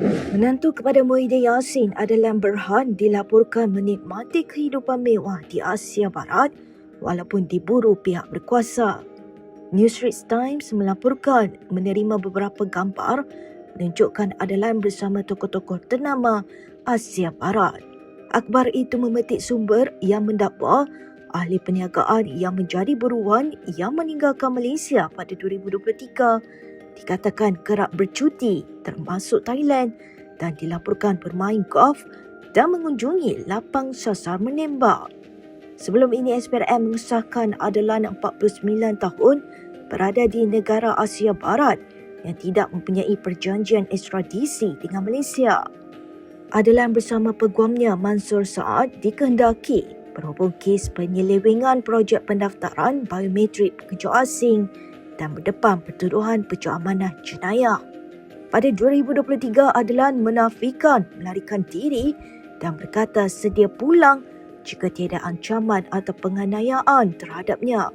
Menantu kepada Muhyiddin Yassin adalah Berhan dilaporkan menikmati kehidupan mewah di Asia Barat walaupun diburu pihak berkuasa. Newsreach Times melaporkan menerima beberapa gambar menunjukkan Adelan bersama tokoh-tokoh ternama Asia Barat. Akhbar itu memetik sumber yang mendakwa ahli perniagaan yang menjadi buruan yang meninggalkan Malaysia pada 2023 dikatakan kerap bercuti termasuk Thailand dan dilaporkan bermain golf dan mengunjungi lapang sasar menembak. Sebelum ini SPRM mengesahkan Adelan 49 tahun berada di negara Asia Barat yang tidak mempunyai perjanjian ekstradisi dengan Malaysia. Adelan bersama peguamnya Mansur Saad dikehendaki berhubung kes penyelewengan projek pendaftaran biometrik pekerja asing dan berdepan pertuduhan pecah amanah jenayah. Pada 2023, Adelan menafikan melarikan diri dan berkata sedia pulang jika tiada ancaman atau penganiayaan terhadapnya.